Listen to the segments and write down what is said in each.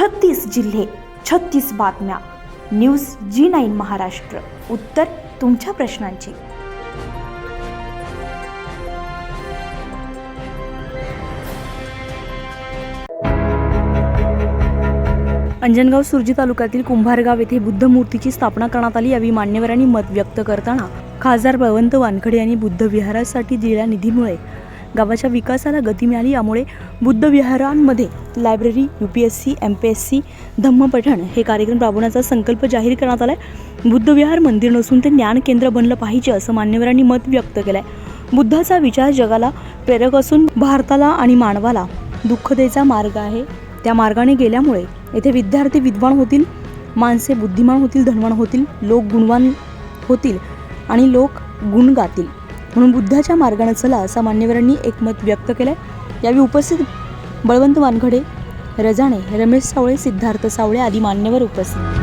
छत्तीस जिल्हे छत्तीस बातम्या. News G nine Maharashtra. उत्तर तुमच्या प्रश्नांची. अंजनगाव सुरजी तालुक्यातील कुंभारगाव येथे बुद्ध मूर्तीची स्थापना करण्यात आली यावेळी मान्यवरांनी मत व्यक्त करताना खासदार बळवंत वानखडे यांनी बुद्ध विहारासाठी दिलेल्या निधीमुळे गावाच्या विकासाला गती मिळाली यामुळे Buddha विहारांमध्ये library U P S C M P S C धम्मपठण हे कार्यक्रम राबवण्याचा संकल्प जाहीर करण्यात आला आहे बुद्ध विहार मंदिर नसून ते ज्ञान केंद्र बनलं पाहिजे असं मान्यवरांनी मत व्यक्त केलं आहे बुद्धाचा विचार जगाला प्रेरक असून भारताला आणि मानवाला दुःखतेचा मार्ग आहे. त्या मार्गाने गेल्यामुळे येथे विद्यार्थी विद्वान होतील माणसे बुद्धिमान होतील धनवान होतील लोक गुणवान होतील आणि लोक गुण गातील. म्हणून बुद्धाच्या मार्गाने चला असा मान्यवरांनी एकमत व्यक्त केलंय. यावेळी उपस्थित बळवंत वानखडे रजाणे रमेश सावळे सिद्धार्थ सावळे आदी मान्यवर उपस्थित.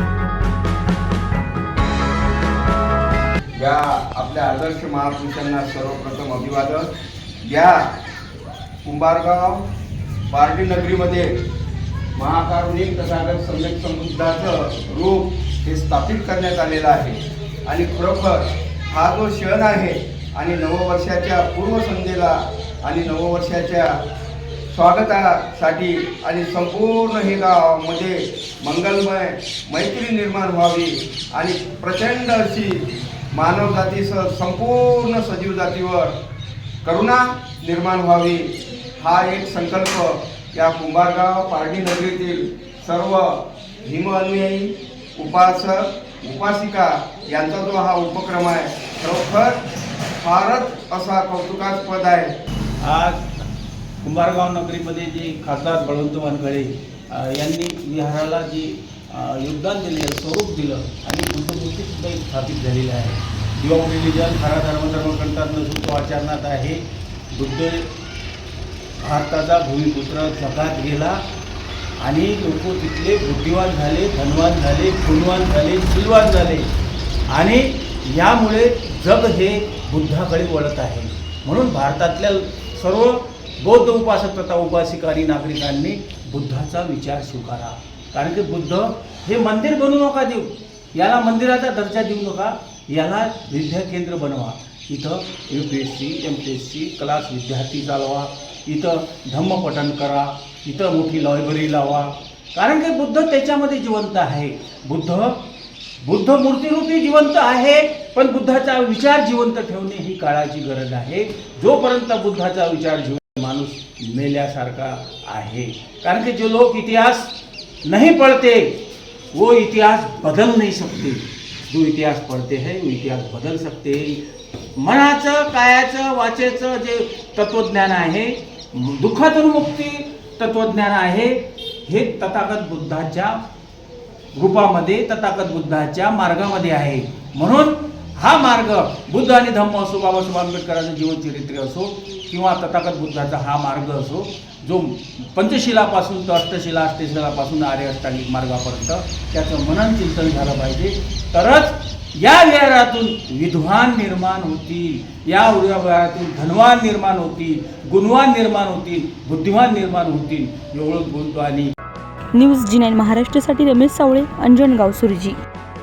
या आपल्या आदर्श महापुरुषांना सर्वप्रथम अभिवादन. या कुंभारगाव पार्टी नगरीमध्ये महाकारुणिक तथागत सम्यक समुद्राचं रूप हे स्थापित करण्यात आलेलं आहे. आणि खरोखर हा जो क्षण आहे आणि नववर्षाच्या पूर्वसंध्येला आणि नववर्षाच्या स्वागतासाठी आणि संपूर्ण हे गावामध्ये म्हणजे मंगलमय मैत्री निर्माण व्हावी आणि प्रचंड अशी मानवजातीसह संपूर्ण सजीव जातीवर करुणा निर्माण व्हावी हा एक संकल्प या कुंभारगाव पारडी नगरीतील सर्व भीमअन्यायी उपासक उपासिका यांचा जो हा उपक्रम आहे खरोखर फारच असा कौतुकास्पद आहे. आज कुंभारगाव नगरीमध्ये जे खासदार बळवंत वानखळे यांनी विहाराला जे योगदान दिले स्वरूप दिलं आणि गुंतवणुकीसुद्धा स्थापित झालेली आहे. दिवाम रिलिजन खरा धर्म करतात नसून तो आचरणात आहे. बुद्ध भारताचा भूमिपुत्र जगात गेला आणि लोक तिथले बुद्धिवान झाले धनवान झाले गुणवान झाले शिलवान झाले. आणि यामुळे जग हे बुद्धाकडे वळत आहे. म्हणून भारतातल्या सर्व बौद्ध उपासक तथा उपासिकारी नागरिकांनी बुद्धाचा विचार स्वीकारा. कारण की बुद्ध हे मंदिर बनवू नका देऊ. याला मंदिराचा दर्जा देऊ नका. याला विद्या केंद्र बनवा. इथं U P S C M P S C class विद्यार्थी चालवा. इथं धम्मपठन करा. इथं मोठी लायब्ररी लावा. कारण की बुद्ध त्याच्यामध्ये जिवंत आहे. बुद्ध बुद्ध मूर्तीरूपी जिवंत आहे पण बुद्धाचा विचार जिवंत ठेवणे ही काळाची गरज आहे. जोपर्यंत बुद्धाचा विचार जिवंत माणूस मेल्यासारखा आहे. कारण की जो लोक इतिहास नहीं पढ़ते वो इतिहास बदल नहीं सकते जो इतिहास पढ़ते हैं वो इतिहास बदल सकते हैं मनाचं कायाचं वाचेचं जे तत्वज्ञान आहे दुःखातून मुक्ती तत्वज्ञान आहे हे तथागत बुद्धाच्या रूपामध्ये तथागत बुद्धाच्या मार्गामध्ये आहे. म्हणून हा मार्ग बुद्ध आणि धम्म असो बाबासाहेब आंबेडकरांचं जीवनचरित्र असो किंवा तथागत बुद्धाचा हा मार्ग असो जो पंचशिलापासून तर अष्टशिला अष्टशिलापासून आर्य अष्टांगिक मार्गापर्यंत त्याचं मनन चिंतन झालं पाहिजे. तरच या विहारातून विद्वान निर्माण होतील. या व्यवहारातून धनवान निर्माण होतील गुणवान निर्माण होतील बुद्धिमान निर्माण होतील. एवढं बोलतो आणि न्यूज जी नाईन महाराष्ट्रासाठी रमेश सावळे अंजनगाव सुरजी